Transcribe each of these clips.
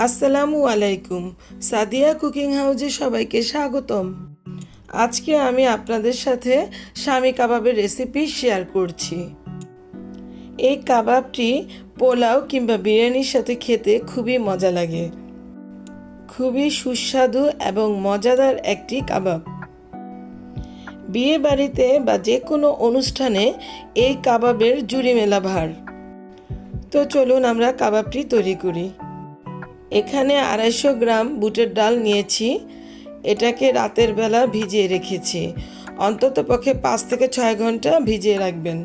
আসসালামু আলাইকুম। সাদিয়া কুকিং হাউজে সবাইকে স্বাগতম। আজকে আমি আপনাদের সাথে স্বামী কাবাবের রেসিপি শেয়ার করছি। এই কাবাবটি পোলাও কিংবা বিরিয়ানির সাথে খেতে খুবই মজা লাগে। খুবই সুস্বাদু এবং মজাদার একটি কাবাব। বিয়ে বাড়িতে বা যে কোনো অনুষ্ঠানে এই কাবাবের জুড়ি মেলা ভার। তো চলুন আমরা কাবাবটি তৈরি করি। এখানে আড়াইশো গ্রাম বুটের ডাল নিয়েছি। এটাকে রাতের বেলা ভিজিয়ে রেখেছি। অন্তত পক্ষে পাঁচ থেকে ছয় ঘণ্টা ভিজিয়ে রাখবেন।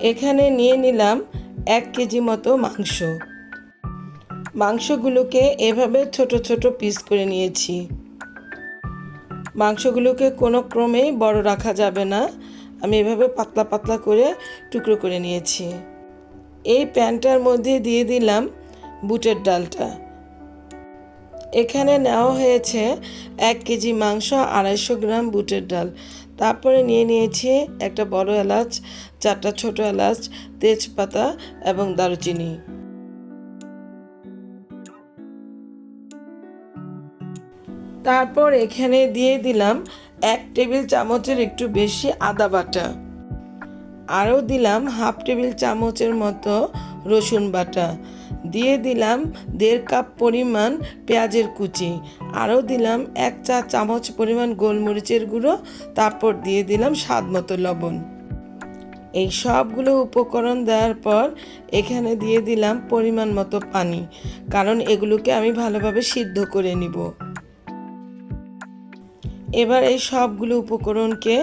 এখানে নিয়ে নিলাম এক কেজি মতো মাংস। মাংসগুলোকে এভাবে ছোট ছোট পিস করে নিয়েছি। মাংসগুলোকে কোনো ক্রমেই বড় রাখা যাবে না। আমি এভাবে পাতলা পাতলা করে টুকরো করে নিয়েছি। এই প্যানটার মধ্যে দিয়ে দিলাম বুটের ডালটা। এখানে নেওয়া হয়েছে এক কেজি মাংস, আড়াইশো গ্রাম বুটের ডাল। তারপরে নিয়ে নিয়েছি একটা বড় এলাচ, চারটা ছোট এলাচ, তেজপাতা এবং দারুচিনি। তারপর এখানে দিয়ে দিলাম এক টেবিল চামচের একটু বেশি আদা বাটা। আরও দিলাম হাফ টেবিল চামচের মতো রসুন বাটা। দিয়ে দিলাম দেড় কাপ পরিমাণ পেঁয়াজের কুচি। আরও দিলাম এক চা চামচ পরিমাণ গোলমরিচের গুঁড়ো, তারপর দিয়ে দিলাম স্বাদ মতো লবণ। এই সবগুলো উপকরণ দেওয়ার পর এখানে দিয়ে দিলাম পরিমাণ মতো পানি, কারণ এগুলোকে আমি ভালোভাবে সিদ্ধ করে নিব। এবার এই সবগুলো উপকরণকে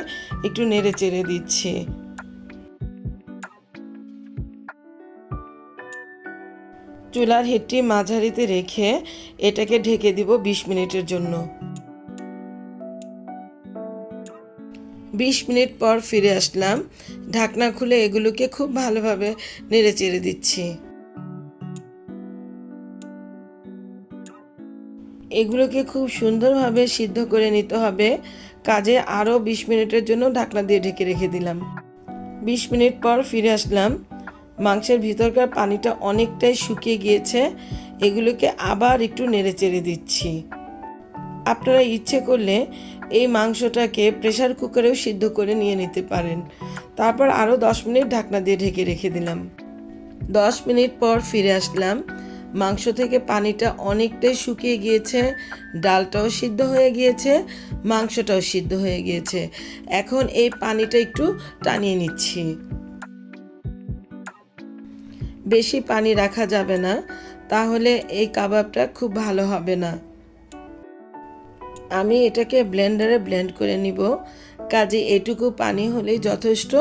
একটু নেড়ে চেড়ে দিচ্ছি। চুলার হিটটি মাঝারিতে রেখে এটাকে ঢেকে দিব বিশ মিনিটের জন্য। বিশ মিনিট পর ফিরে আসলাম। ঢাকনা খুলে এগুলোকে খুব ভালোভাবে নেড়ে চেড়ে দিচ্ছি। এগুলোকে খুব সুন্দরভাবে সিদ্ধ করে নিতে হবে। কাজে আরও বিশ মিনিটের জন্য ঢাকনা দিয়ে ঢেকে রেখে দিলাম। বিশ মিনিট পর ফিরে আসলাম। মাংসের ভিতরকার পানিটা অনেকটাই শুকিয়ে গিয়েছে, এগুলোকে আবার একটু নেড়ে চেড়ে দিচ্ছি। আপনারা ইচ্ছে করলে এই মাংসটাকে প্রেশার কুকারেও সিদ্ধ করে নিয়ে নিতে পারেন। তারপর আরও দশ মিনিট ঢাকনা দিয়ে ঢেকে রেখে দিলাম। দশ মিনিট পর ফিরে আসলাম। মাংস থেকে পানিটা অনেকটাই শুকিয়ে গিয়েছে, ডালটাও সিদ্ধ হয়ে গিয়েছে, মাংসটাও সিদ্ধ হয়ে গিয়েছে। এখন এই পানিটা একটু টানিয়ে নিচ্ছি। বেশি পানি রাখা যাবে না, তাহলে এই কাবাবটা খুব ভালো হবে না। আমি এটাকে ব্লেন্ডারে ব্লেন্ড করে নিব। কাজে এটুকু পানি হলেই যথেষ্ট।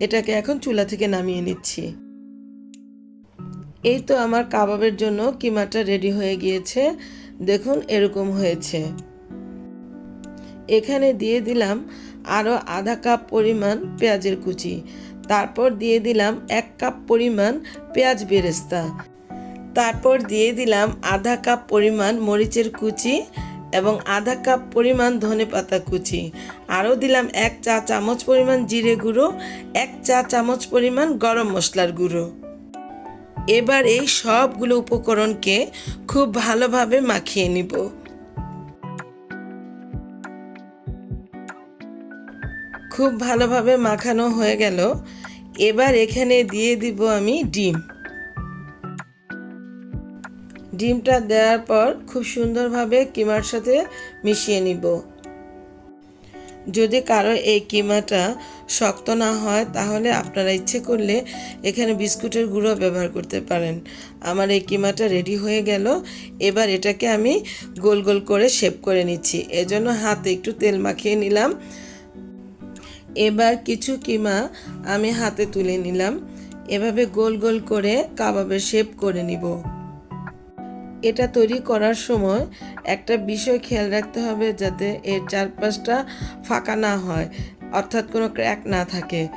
এটাকে এখন চুলা থেকে নামিয়ে নিচ্ছি। এই তো আমার কাবাবের জন্য কিমাটা রেডি হয়ে গিয়েছে। দেখুন, এরকম হয়েছে। এখানে দিয়ে দিলাম আরও আধা কাপ পরিমাণ পেঁয়াজের কুচি। তারপর দিয়ে দিলাম এক কাপ পরিমাণ পেঁয়াজ বেরেস্তা। তারপর দিয়ে দিলাম আধা কাপ পরিমাণ মরিচের কুচি এবং আধা কাপ পরিমাণ ধনে পাতা কুচি। আরও দিলাম এক চা চামচ পরিমাণ জিরে গুঁড়ো, এক চা চামচ পরিমাণ গরম মশলার গুঁড়ো। এবার এই সবগুলো উপকরণকে খুব ভালোভাবে মাখিয়ে নিব। খুব ভালোভাবে মাখানো হয়ে গেল। এবার এখানে দিয়ে দিব আমি ডিম। ডিমটা দেওয়ার পর খুব সুন্দরভাবে কিমার সাথে মিশিয়ে নিব। যদি কারও এই কিমাটা শক্ত না হয়, তাহলে আপনারা ইচ্ছে করলে এখানে বিস্কুটের গুঁড়ো ব্যবহার করতে পারেন। আমার এই কিমাটা রেডি হয়ে গেল। এবার এটাকে আমি গোল গোল করে শেপ করে নিচ্ছি। এজন্য হাতে একটু তেল মাখিয়ে নিলাম। এবার কিছু কিমা আমি হাতে তুলে নিলাম। এভাবে গোল গোল করে কাবাবের শেপ করে নিব। এটা তৈরি করার সময় একটা বিষয় খেয়াল রাখতে হবে যাতে এর চারপাশটা ফাঁকা না হয়, অর্থাৎ কোনো ক্র্যাক না থাকে।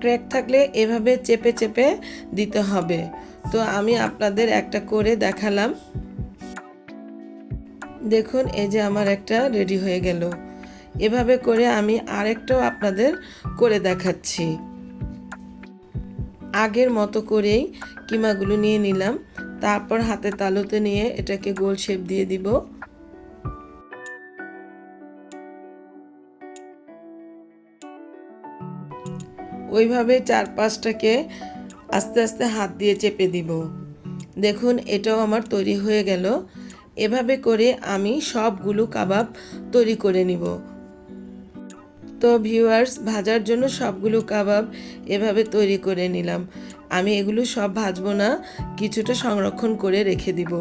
ক্র্যাক থাকলে এভাবে চেপে চেপে দিতে হবে। তো আমি আপনাদের একটা করে দেখালাম। দেখুন, এই যে আমার একটা রেডি হয়ে গেল। এভাবে করে আমি আরেকটাও আপনাদের করে দেখাচ্ছি। আগের মতো করেই কিমাগুলো নিয়ে নিলাম। তারপর হাতে তালুতে নিয়ে এটাকে গোল শেপ দিয়ে দিব। ওইভাবে চার পাঁচটাকে আস্তে আস্তে হাত দিয়ে চেপে দিব। দেখুন, এটাও আমার তৈরি হয়ে গেল। এভাবে করে আমি সবগুলো কাবাব তৈরি করে নিব। তো ভিউয়ার্স ভাজার জন্য সবগুলো কাবাব এভাবে তৈরি করে নিলাম। আমি এগুলো সব ভাজবো না, কিছুটা সংরক্ষণ করে রেখে দিব।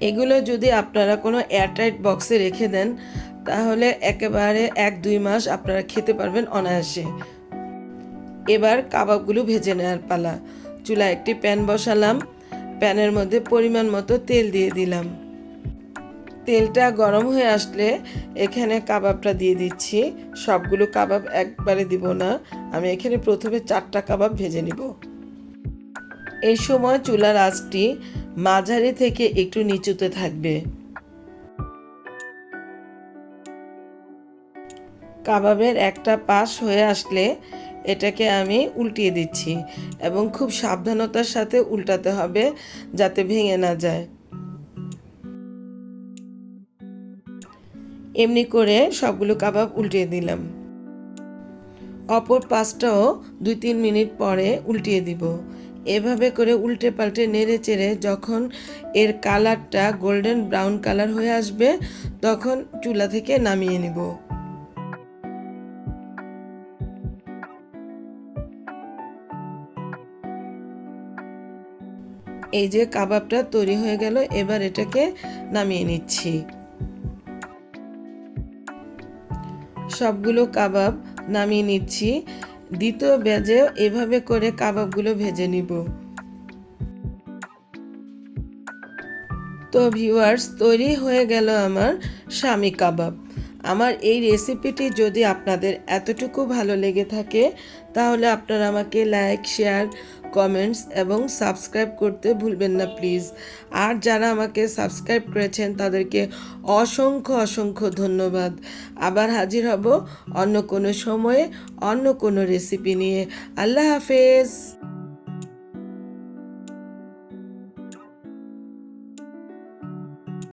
এগুলো যদি আপনারা কোনো এয়ারটাইট বক্সে রেখে দেন, তাহলে একেবারে এক দুই মাস আপনারা খেতে পারবেন অনায়াসে। এবার কাবাবগুলো ভেজে নেওয়ার পালা। চুলায় একটি প্যান বসালাম। প্যানের মধ্যে পরিমাণ মতো তেল দিয়ে দিলাম। তেলটা গরম হয়ে আসলে এখানে কাবাবটা দিয়ে দিচ্ছি। সবগুলো কাবাব একবারে দিব না। আমি এখানে প্রথমে চারটা কাবাব ভেজে নিব। এই সময় চুলার আঁচটি মাঝারি থেকে একটু নিচুতে থাকবে। কাবাবের একটা পাশ হয়ে আসলে এটাকে আমি উল্টিয়ে দিচ্ছি এবং খুব সাবধানতার সাথে উল্টাতে হবে যাতে ভেঙে না যায়। এমনি করে সবগুলো কাবাব উল্টিয়ে দিলাম। অপর পাঁচটাও দুই তিন মিনিট পরে উল্টিয়ে দিব। এভাবে করে উল্টে পাল্টে নেড়ে চেড়ে যখন এর কালারটা গোল্ডেন ব্রাউন কালার হয়ে আসবে, তখন চুলা থেকে নামিয়ে নিব। এই যে কাবাবটা তৈরি হয়ে গেল, এবার এটাকে নামিয়ে নিচ্ছি। সবগুলো কাবাব নামিয়ে নিচ্ছি। দ্বিতীয় ব্যাজেও এভাবে করে কাবাবগুলো ভেজে নিব। তো ভিউয়ার্স তৈরি হয়ে গেল আমার স্বামী কাবাব। আমার এই রেসিপিটি যদি আপনাদের এতটুকু ভালো লেগে থাকে, তাহলে আপনারা আমাকে লাইক শেয়ার কমেন্টস এবং সাবস্ক্রাইব করতে ভুলবেন না প্লিজ আর যারা আমাকে সাবস্ক্রাইব করেছেন, তাদেরকে অসংখ্য অসংখ্য ধন্যবাদ। আবার হাজির হব অন্য কোনো সময়ে, অন্য কোনো রেসিপি নিয়ে। আল্লাহ হাফেজ।